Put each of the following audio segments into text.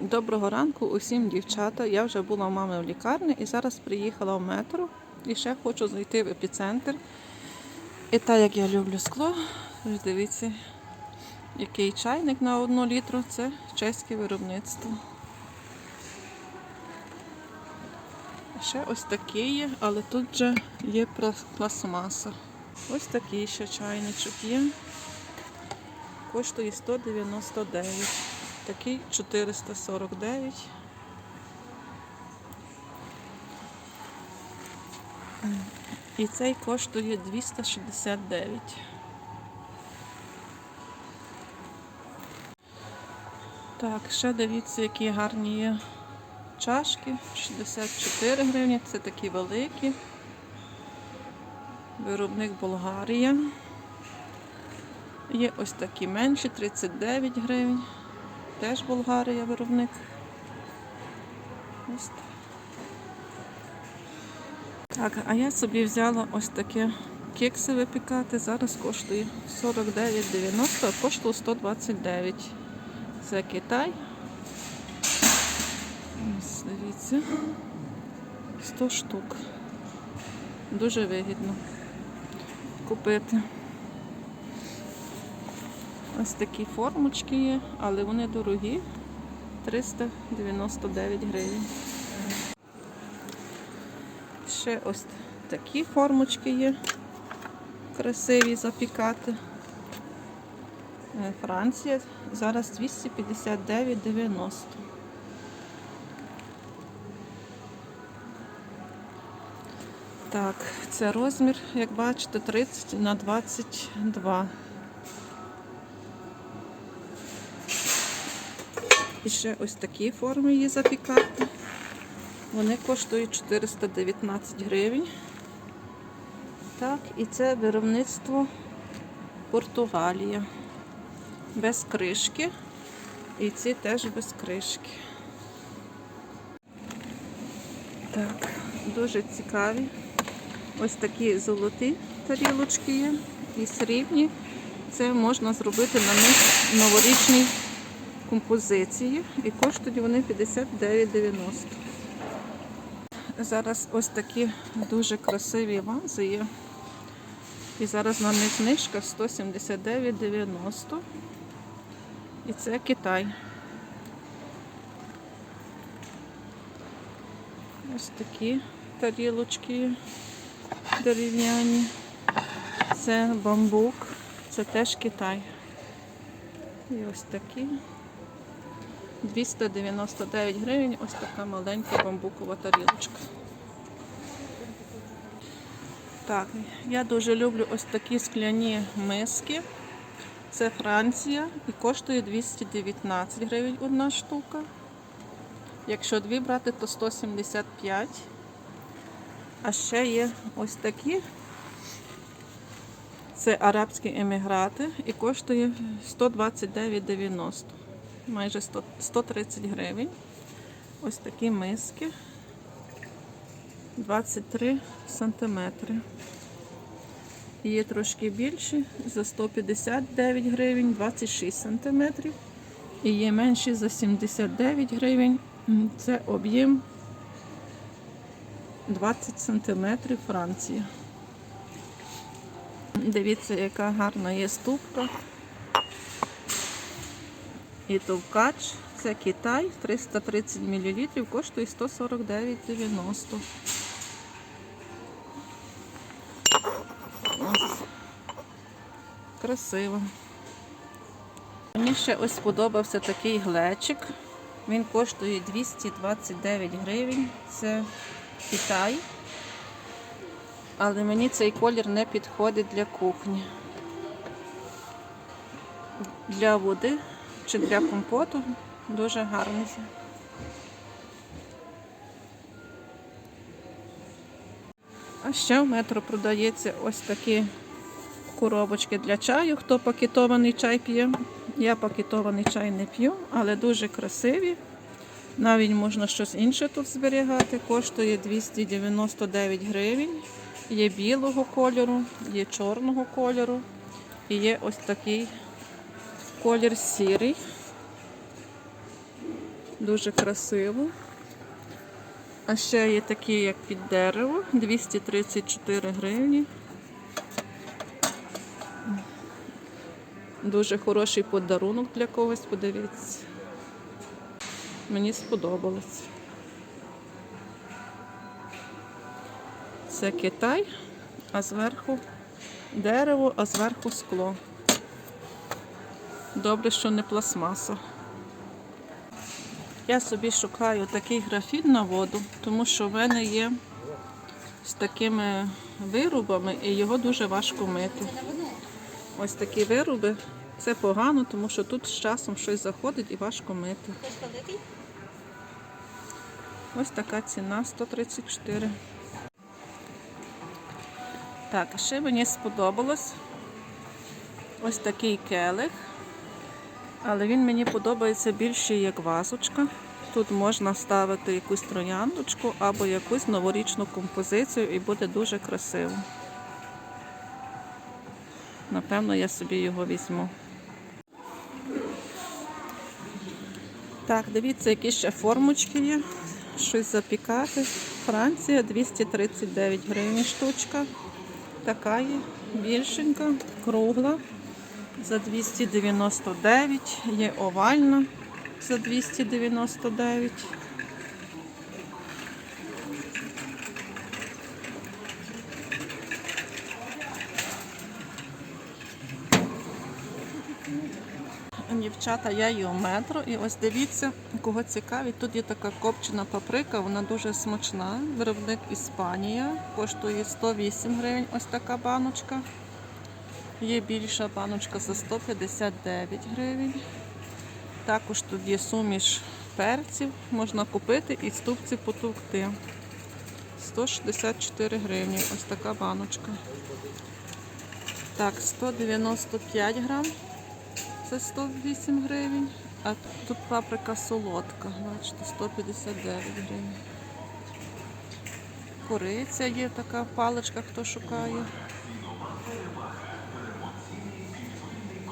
Доброго ранку усім дівчата. Я вже була у мами в лікарні і зараз приїхала в метро і ще хочу зайти в епіцентр. І так як я люблю скло, ви дивіться, який чайник на одну літру це чеське виробництво. Ще ось такий є, але тут вже є пластмаса. Ось такий ще чайничок є. Коштує 199. Такий 449. І цей коштує 269. Так, ще дивіться, які гарні є чашки. 64 гривні. Це такі великі. Виробник Болгарія. Є ось такі менші, 39 гривень. Теж Болгарія виробник. Так, а я собі взяла ось таке кекси випікати. Зараз коштує 49,90, а коштує 129. Це Китай. Ось, дивіться. 100 штук. Дуже вигідно купити. Ось такі формочки є, але вони дорогі. 399 гривень. Ще ось такі формочки є. Красиві запікати. Е, Франція. Зараз 259,90. Так, це розмір, як бачите, 30 на 22. І ще ось такі форми є запікати. Вони коштують 419 гривень. Так, і це виробництво Португалія. Без кришки. І ці теж без кришки. Так, дуже цікаві. Ось такі золоті тарілочки є і срібні. Це можна зробити на них новорічний композиції і коштують вони 59,90. Зараз ось такі дуже красиві вази є. І зараз на них знижка 179,90. І це Китай. Ось такі тарілочки дерев'яні. Це бамбук, це теж Китай. І ось такі. 299 гривень, ось така маленька бамбукова тарілочка. Так, я дуже люблю ось такі скляні миски. Це Франція і коштує 219 гривень одна штука. Якщо дві брати, то 175. А ще є ось такі. Це арабські еміграти і коштує 129,90 майже 100, 130 гривень. Ось такі миски 23 сантиметри. Є трошки більші за 159 гривень, 26 сантиметрів. І є менші за 79 гривень. Це об'єм 20 сантиметрів Франція. Дивіться, яка гарна є ступка. І товкач, це Китай, 330 мл, коштує 149,90. Красиво. Мені ще ось сподобався такий глечик. Він коштує 229 гривень. Це Китай. Але мені цей колір не підходить для кухні. Для води чи для компоту дуже гарний. А ще в метро продається ось такі коробочки для чаю. Хто пакетований чай п'є. Я пакетований чай не п'ю, але дуже красиві. Навіть можна щось інше тут зберігати. Коштує 299 гривень. Є білого кольору, є чорного кольору. І є ось такий колір сірий. Дуже красиво. А ще є такі, як під дерево, 234 гривні. Дуже хороший подарунок для когось, подивіться. Мені сподобалось. Це Китай, а зверху дерево, а зверху скло. Добре, що не пластмаса. Я собі шукаю такий графіт на воду, тому що в мене є з такими вирубами і його дуже важко мити. Ось такі вируби. Це погано, тому що тут з часом щось заходить і важко мити. Ось така ціна 134. Так, ще мені сподобалось ось такий келих. Але він мені подобається більше як вазочка. Тут можна ставити якусь трояндочку або якусь новорічну композицію і буде дуже красиво. Напевно, я собі його візьму. Так, дивіться, які ще формочки є. Щось запікати. Франція 239 гривень штучка. Така є, більшенька, кругла за 299, є овальна за 299. Дівчата, я її у метро. І ось дивіться, кого цікавить. Тут є така копчена паприка, вона дуже смачна. Виробник Іспанія. Коштує 108 гривень. Ось така баночка. Є більша баночка за 159 гривень. Також тут є суміш перців, можна купити і ступці потовкти. 164 гривні. Ось така баночка. Так, 195 грам. Це 108 гривень. А тут паприка солодка. Бачите, 159 гривень. Кориця є така паличка, хто шукає.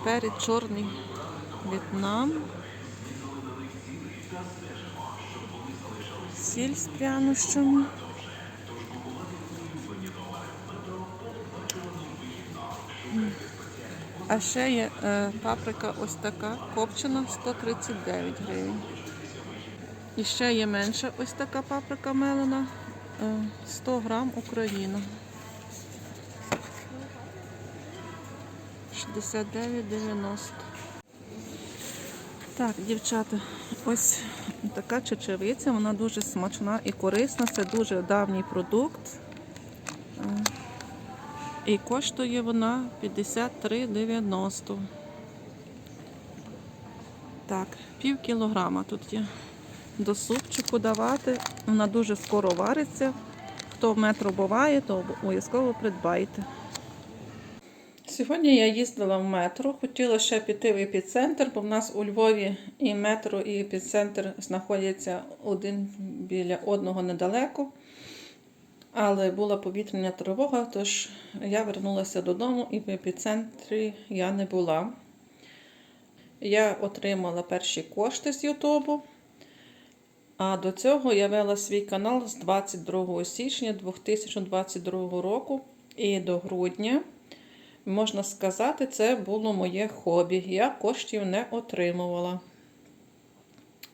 Перець чорний В'єтнам. Сіль з прянощами. А ще є е, паприка ось така копчена 139 гривень. І ще є менша ось така паприка мелена е, 100 грам Україна. 69,90. Так, дівчата, ось така чечевиця, вона дуже смачна і корисна. Це дуже давній продукт. Е, І коштує вона 53,90. Так, пів кілограма тут є. До супчику давати. Вона дуже скоро вариться. Хто метро буває, то обов'язково придбайте. Сьогодні я їздила в метро, хотіла ще піти в епіцентр, бо в нас у Львові і метро, і епіцентр знаходяться один біля одного недалеко. Але була повітряна тривога, тож я вернулася додому і в епіцентрі я не була. Я отримала перші кошти з Ютубу. А до цього я вела свій канал з 22 січня 2022 року і до грудня. Можна сказати, це було моє хобі. Я коштів не отримувала.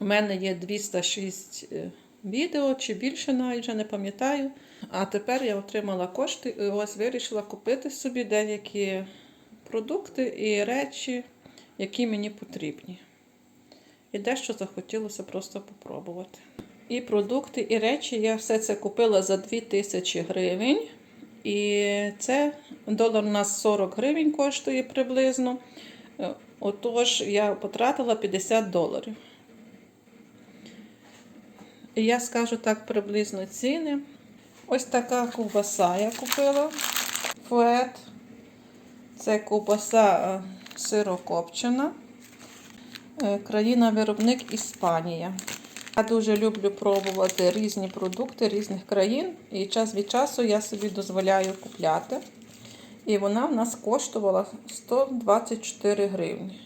У мене є 206 е, відео чи більше навіть вже не пам'ятаю. А тепер я отримала кошти і ось вирішила купити собі деякі продукти і речі, які мені потрібні. І дещо захотілося просто попробувати. І продукти, і речі я все це купила за 2000 гривень. І це долар у нас 40 гривень коштує приблизно. Е, Отож, я потратила 50 доларів. Я скажу так приблизно ціни. Ось така ковбаса я купила. Фует. Це ковбаса е, сирокопчена. Е, Країна-виробник Іспанія. Я дуже люблю пробувати різні продукти різних країн. І час від часу я собі дозволяю купляти. І вона в нас коштувала 124 гривні.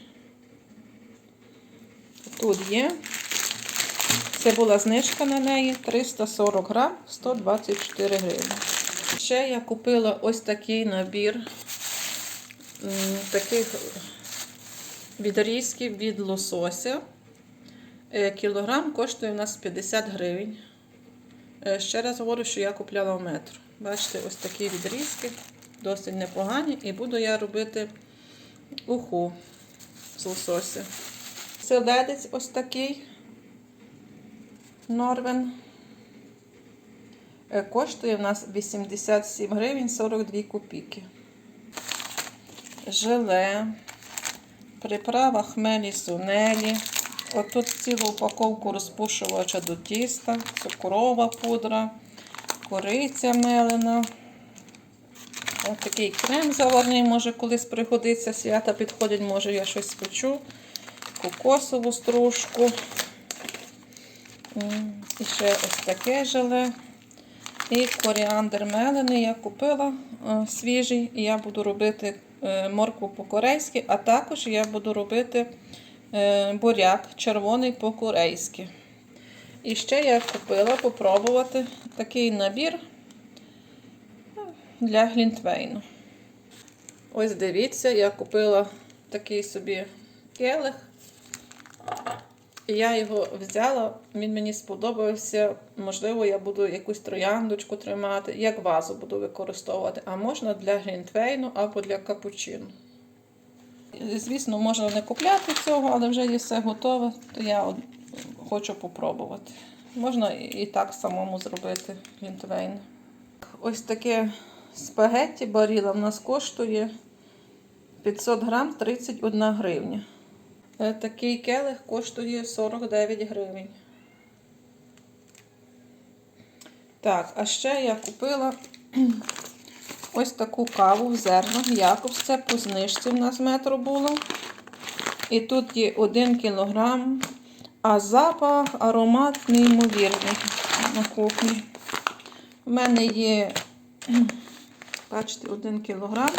Тут є Це була знижка на неї 340 грам, 124 гривні. Ще я купила ось такий набір таких відрізків від лосося. Е, Кілограм коштує у нас 50 гривень. Е, Ще раз говорю, що я купляла в метро. Бачите, ось такі відрізки, досить непогані. І буду я робити уху з лосося. Селедець ось такий. Норвен. Е, Коштує в нас 87 гривень 42 копійки. Желе, приправа хмелі сунелі. Отут цілу упаковку розпушувача до тіста, цукрова пудра, кориця мелена. Ось такий крем заварний, може колись пригодиться. Свята підходять, може я щось спечу. Кокосову стружку. І ще ось таке желе. І коріандр мелений я купила е, свіжий. І я буду робити е, моркву по-корейськи, а також я буду робити буряк червоний по-корейськи. І ще я купила попробувати такий набір е, для глінтвейну. Ось дивіться, я купила такий собі келих. І я його взяла, він мені сподобався. Можливо, я буду якусь трояндочку тримати, як вазу буду використовувати, а можна для глінтвейну або для капучино. Звісно, можна не купляти цього, але вже є все готове, то я хочу попробувати. Можна і так самому зробити глінтвейн. Ось таке спагетті баріла в нас коштує 500 грам 31 гривня. Е, Такий келих коштує 49 гривень. Так, а ще я купила ось таку каву в зернах. Якобс це по знижці в нас метро було. І тут є 1 кілограм, а запах, аромат неймовірний на кухні. У мене є, бачите, 1 кілограм.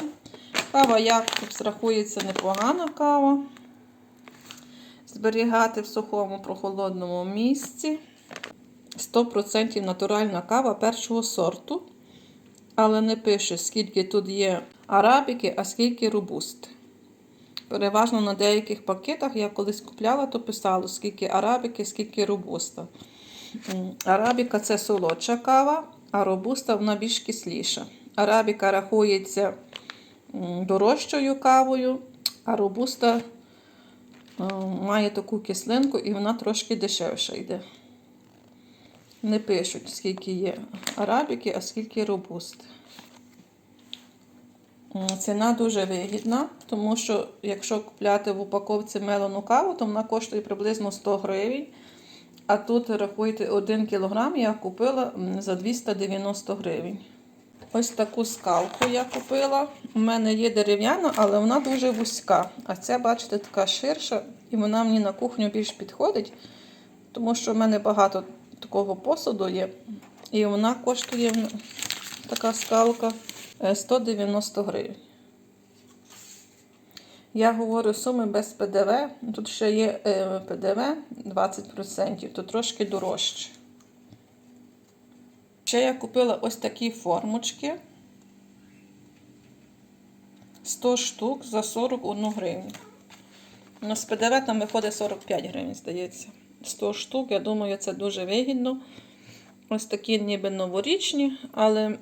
Кава Якобс рахується непогана кава зберігати в сухому прохолодному місці. 100% натуральна кава першого сорту. Але не пише, скільки тут є арабіки, а скільки робусти. Переважно на деяких пакетах я колись купляла, то писало, скільки арабіки, скільки робуста. Арабіка це солодша кава, а робуста вона більш кисліша. Арабіка рахується дорожчою кавою, а робуста Е, має таку кислинку і вона трошки дешевша йде. Не пишуть, скільки є арабіки, а скільки робуст. Ціна дуже вигідна, тому що якщо купляти в упаковці мелену каву, то вона коштує приблизно 100 гривень. А тут рахуйте 1 кг я купила за 290 гривень. Ось таку скалку я купила. У мене є дерев'яна, але вона дуже вузька. А ця, бачите, така ширша, і вона мені на кухню більш підходить, тому що в мене багато такого посуду є. І вона коштує така скалка е, 190 гривень. Я говорю суми без ПДВ. Тут ще є е, ПДВ 20%, то трошки дорожче. Ще я купила ось такі формочки. 100 штук за 41 гривню. Ну, з ПДВ там виходить 45 гривень, здається. 100 штук, я думаю, це дуже вигідно. Ось такі ніби новорічні, але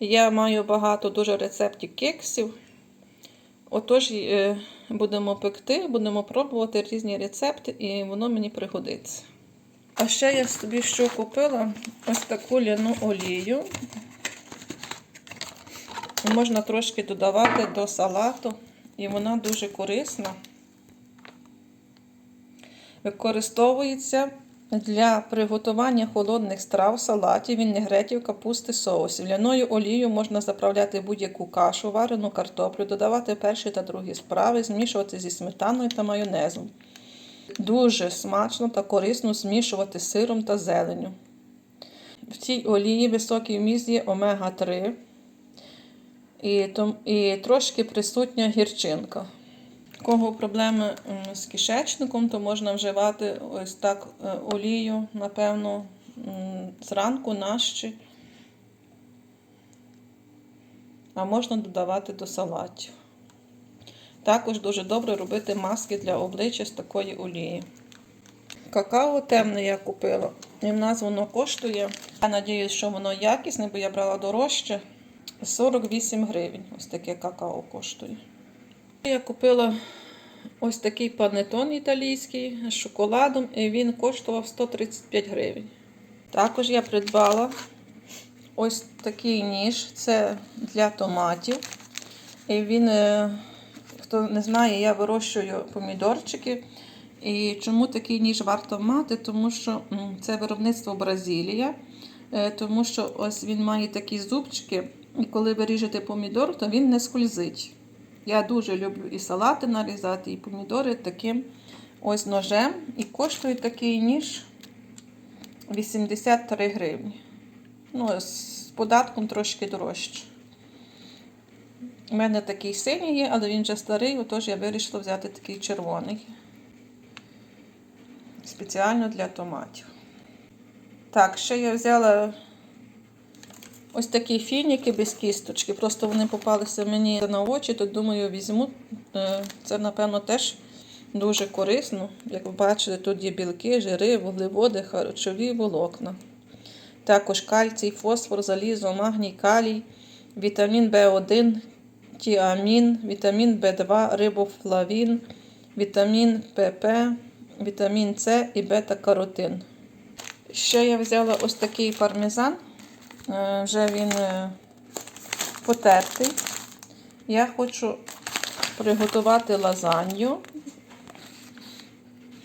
я маю багато дуже рецептів кексів. Отож, е, будемо пекти, будемо пробувати різні рецепти, і воно мені пригодиться. А ще я собі що купила ось таку ляну олію. Можна трошки додавати до салату, і вона дуже корисна. Використовується для приготування холодних страв, салатів, вінегретів, капусти, соусів. Ляною олією можна заправляти будь-яку кашу, варену картоплю, додавати перші та другі spraви, змішувати зі сметаною та майонезом. Дуже смачно та корисно змішувати з сиром та зеленню. В цій олії високий вміст є омега-3 і, і трошки присутня гірчинка. Кого проблеми з кишечником, то можна вживати ось так е, олію, напевно, зранку нащі. А можна додавати до салатів. Також дуже добре робити маски для обличчя з такої олії. Какао темне я купила. І в нас воно коштує. Я сподіваюся, що воно якісне, бо я брала дорожче. 48 гривень. Ось таке какао коштує. Я купила ось такий панетон італійський з шоколадом, і він коштував 135 гривень. Також я придбала ось такий ніж. Це для томатів. І він, е, хто не знає, я вирощую помідорчики. І чому такий ніж варто мати? Тому що це виробництво Бразилія, Е, тому що ось він має такі зубчики, і коли ви ріжете помідор, то він не скользить. Я дуже люблю і салати нарізати, і помідори таким ось ножем. І коштує такий ніж 83 гривні. Ну, з податком трошки дорожче. У мене такий синій є, але він вже старий, отож я вирішила взяти такий червоний. Спеціально для томатів. Так, ще я взяла ось такі фініки без кісточки. Просто вони попалися мені на очі, то думаю, візьму. Е, Це, напевно, теж дуже корисно. Як ви бачите, тут є білки, жири, вуглеводи, харчові волокна. Також кальцій, фосфор, залізо, магній, калій, вітамін В1, тіамін, вітамін В2, рибофлавін, вітамін ПП, вітамін С і бета-каротин. Ще я взяла ось такий пармезан. Е, Вже він е, потертий. Я хочу приготувати лазанью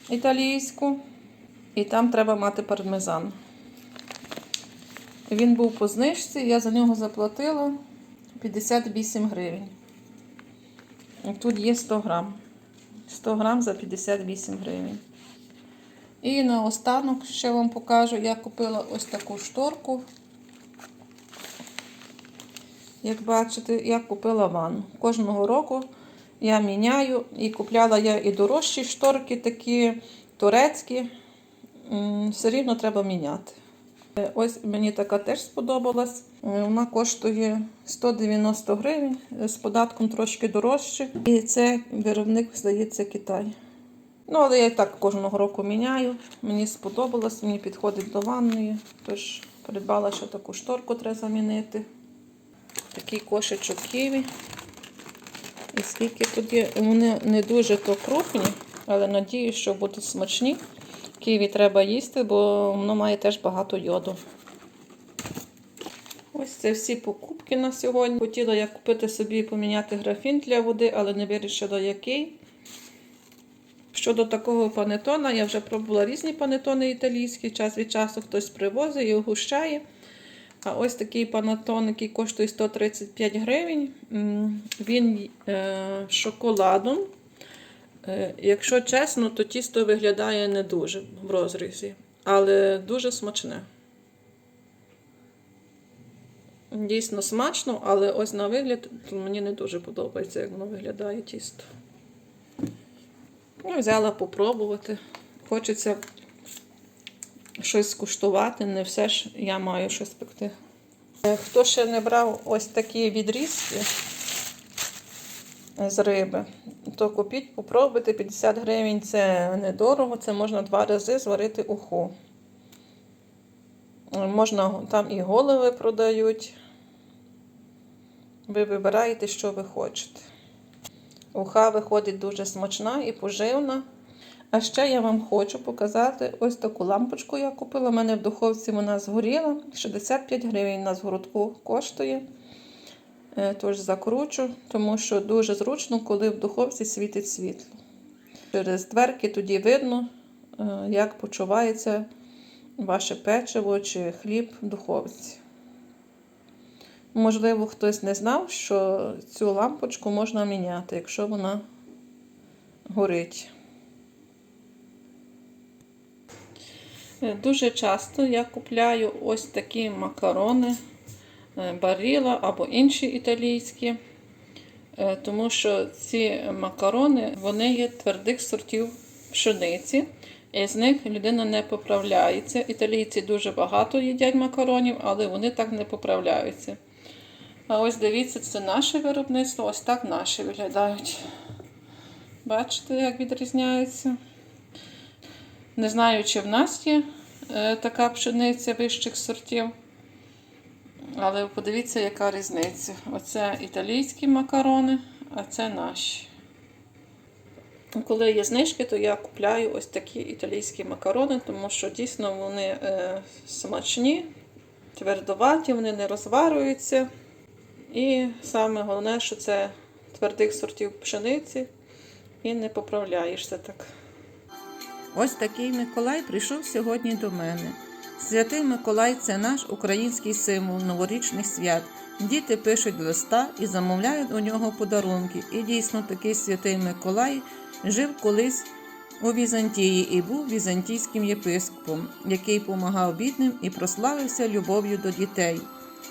італійську. І там треба мати пармезан. Він був по знижці, я за нього заплатила 58 гривень. Тут є 100 грам. 100 грам за 58 гривень. І наостанок ще вам покажу, я купила ось таку шторку. Як бачите, я купила ванну. Кожного року я міняю і купляла я і дорожчі шторки, такі турецькі. Все рівно треба міняти. Ось мені така теж сподобалась. Вона коштує 190 гривень, з податком трошки дорожче. І це виробник, здається, Китай. Ну, але я і так кожного року міняю. Мені сподобалось, мені підходить до ванної. Тож придбала ще таку шторку, треба замінити. Такий кошечок ківі. І скільки тут є, вони не дуже то крупні, але надію, що будуть смачні. Ківі треба їсти, бо воно має теж багато йоду. Ось це всі покупки на сьогодні. Хотіла я купити собі і поміняти графін для води, але не вирішила який. Щодо такого панетона, я вже пробувала різні панетони італійські, час від часу хтось привозить і огущає. А ось такий панетон, який коштує 135 гривень, він е, з шоколадом. Е, Якщо чесно, то тісто виглядає не дуже в розрізі, але дуже смачне. Дійсно смачно, але ось на вигляд мені не дуже подобається, як воно виглядає тісто. Ну, взяла попробувати. Хочеться щось скуштувати, не все ж я маю щось пекти. Е, Хто ще не брав ось такі відрізки з риби, то купіть, попробуйте. 50 гривень це недорого, це можна два рази зварити уху. Е, Можна там і голови продають. Ви вибираєте, що ви хочете. Уха виходить дуже смачна і поживна. А ще я вам хочу показати ось таку лампочку я купила. У мене в духовці вона згоріла. 65 гривень на згородку коштує. Е, Тож закручу, тому що дуже зручно, коли в духовці світить світло. Через дверки тоді видно, е, як почувається ваше печиво чи хліб в духовці. Можливо, хтось не знав, що цю лампочку можна міняти, якщо вона горить. Дуже часто я купляю ось такі макарони е, баріла або інші італійські. Е, Тому що ці макарони вони є твердих сортів пшениці, і з них людина не поправляється. Італійці дуже багато їдять макаронів, але вони так не поправляються. А ось дивіться, це наше виробництво, ось так наші виглядають. Бачите, як відрізняються? Не знаю, чи в нас є е, така пшениця вищих сортів. Але подивіться, яка різниця. Оце італійські макарони, а це наші. Коли є знижки, то я купляю ось такі італійські макарони, тому що дійсно вони е, смачні, твердоваті, вони не розварюються. І саме головне, що це твердих сортів пшениці і не поправляєшся так. Ось такий Миколай прийшов сьогодні до мене. Святий Миколай це наш український символ новорічних свят. Діти пишуть листа і замовляють у нього подарунки. І дійсно такий святий Миколай жив колись у Візантії і був візантійським єпископом, який помагав бідним і прославився любов'ю до дітей.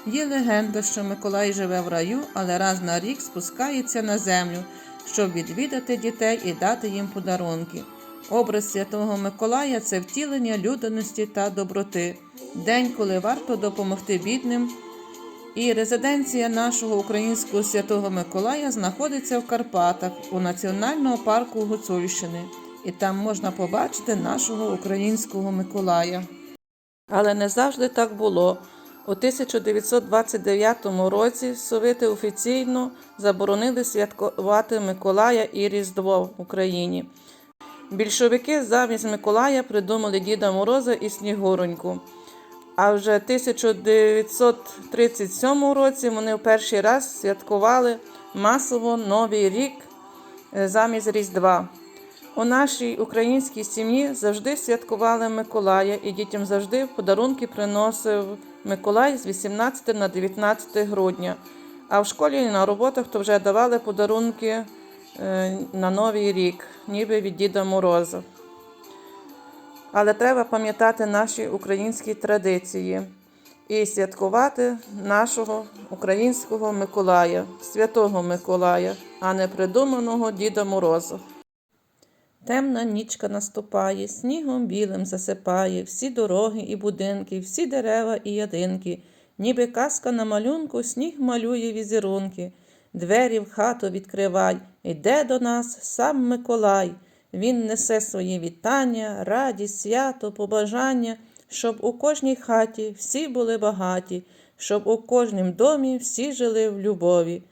Є легенда, що Миколай живе в раю, але раз на рік спускається на землю, щоб відвідати дітей і дати їм подарунки. Образ Святого Миколая це втілення людяності та доброти, день, коли варто допомогти бідним. І резиденція нашого українського святого Миколая знаходиться в Карпатах у національному парку Гуцульщини. І там можна побачити нашого українського Миколая. Але не завжди так було. У 1929 році совити офіційно заборонили святкувати Миколая і Різдво в Україні. Більшовики замість Миколая придумали Діда Мороза і Снігуроньку. А вже в 1937 році вони в перший раз святкували масово Новий рік е, замість Різдва. У нашій українській сім'ї завжди святкували Миколая, і дітям завжди подарунки приносив Миколай з 18 на 19 грудня. А в школі і на роботах то вже давали подарунки на Новий рік, ніби від Діда Мороза. Але треба пам'ятати наші українські традиції і святкувати нашого українського Миколая, святого Миколая, а не придуманого Діда Мороза. Темна нічка наступає, снігом білим засипає всі дороги і будинки, всі дерева і ядинки, ніби казка на малюнку, сніг малює візерунки. Двері в хату відкривай, йде до нас сам Миколай. Він несе свої вітання, радість, свято, побажання, щоб у кожній хаті всі були багаті, щоб у кожнім домі всі жили в любові.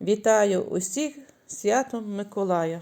Вітаю усіх святом Миколая.